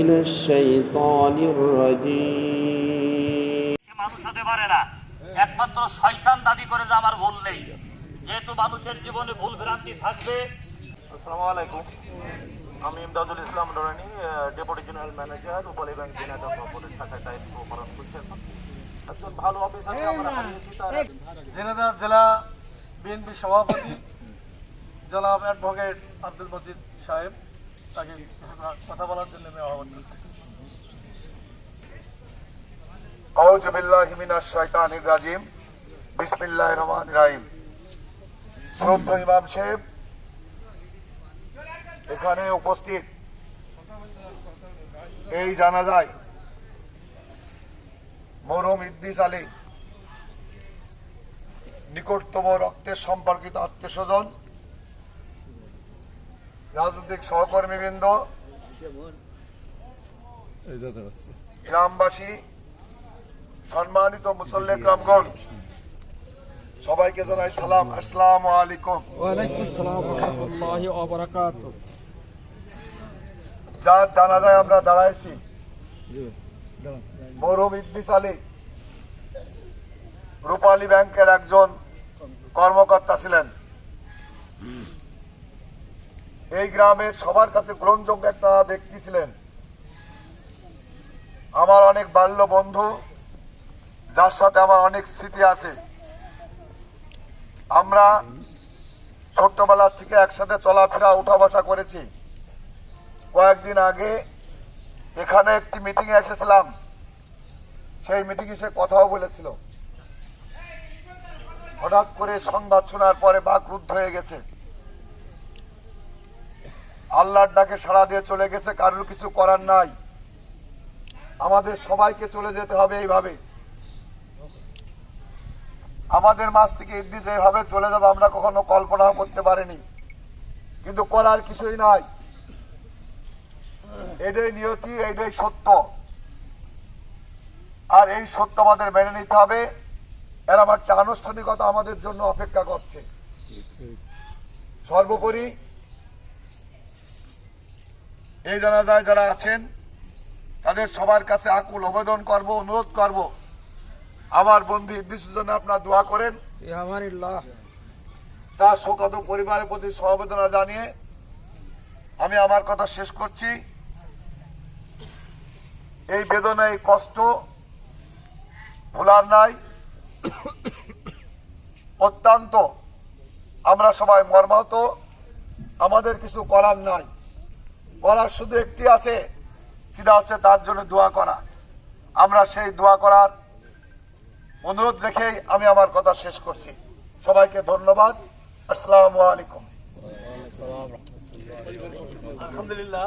من الشيطان الرجيم সে মানুষ হতে পারে না একমাত্র শয়তান দাবি করে যে আমার ভুল নেই যেহেতু মানুষের জীবনে ভুল ভ্রান্তি থাকবে আসসালামু আলাইকুম আমি Imdadul Islam Durrani deputy general manager উপলি bank general corporate শাখায় দায়িত্ব পালন করছি এখন একজন ভালো অফিসারকে আমরা হারিয়েছি তার জেনেদা জেলা বিএনপি সভাপতি জনাব অ্যাডভোকেট আব্দুল মজিদ সাহেব তাকে কথা বলার জন্য আহ্বান করছি আউযু বিল্লাহি মিনাশ শাইতানির রাজিম। বিসমিল্লাহির রহমানির রহিম। শ্রদ্ধেয় ইমাম সাহেব, এখানে উপস্থিত। এই জানা যায় মরহুম ইদ্দিস আলী নিকটতম রক্তের সম্পর্কিত আত্মীয় স্বজন রাজনৈতিক সহকর্মীবৃন্দ গ্রামবাসী সম্মানিত মুসল্লে গ্রামগণ সবাইকে জানাই সালাম। আসসালামু আলাইকুম। যার জানাজায় আমরা দাঁড়াইছি মরহুম ইদ্দিস আলী রূপালী ব্যাংকের একজন কর্মকর্তা ছিলেন। এই গ্রামের সবার কাছে গ্রহণযোগ্য একটা ব্যক্তি ছিলেন। আমার অনেক বাল্য বন্ধু, যার সাথে আমার অনেক স্মৃতি আছে। আমরা ছোট্টবেলা থেকে একসাথে চলাফেরা উঠা বসা করেছি। কয়েকদিন আগে এখানে একটি মিটিং এসেছিলাম। সেই মিটিং এ সে কথাও বলেছিল। হঠাৎ করে সংবাদ শোনার পরে বাক রুদ্ধ হয়ে গেছে। আল্লাহর ডাকে সাড়া দিয়ে চলে গেছে, কারোর কিছু করার নাই। আমাদের সবাইকে চলে যেতে হবে এইভাবে। আমাদের মাছ থেকে ইদ্দিস এইভাবে চলে যাবে, আমরা কখনো কল্পনাও করতে পারিনি। কিন্তু করার কিছুই নাই। এটাই নিয়তি, এটাই সত্য। আর এই সত্য আমাদের মেনে নিতে হবে। এর আমার আনুষ্ঠানিকতা আমাদের জন্য অপেক্ষা করছে। সর্বোপরি এই জানাজায় যারা আছেন তাদের সবার কাছে আকুল আবেদন করব অনুরোধ করব। আমার বন্ধু ইদ্দিসের জন্য আপনার দোয়া করেন। তার শোকাত পরিবারের প্রতি সমবেদনা জানিয়ে আমি আমার কথা শেষ করছি। এই বেদনা এই কষ্ট ভোলার নাই। অত্যন্ত। আমরা সবাই মর্মাহত। আমাদের কিছু করার নাই। করার শুধু একটি আছে সেটা হচ্ছে তার জন্য দোয়া করা। আমরা সেই দোয়া করার অনুরোধ রেখেই আমি আমার কথা শেষ করছি। সবাইকে ধন্যবাদ। আসসালাম আলাইকুম। আলহামদুলিল্লাহ।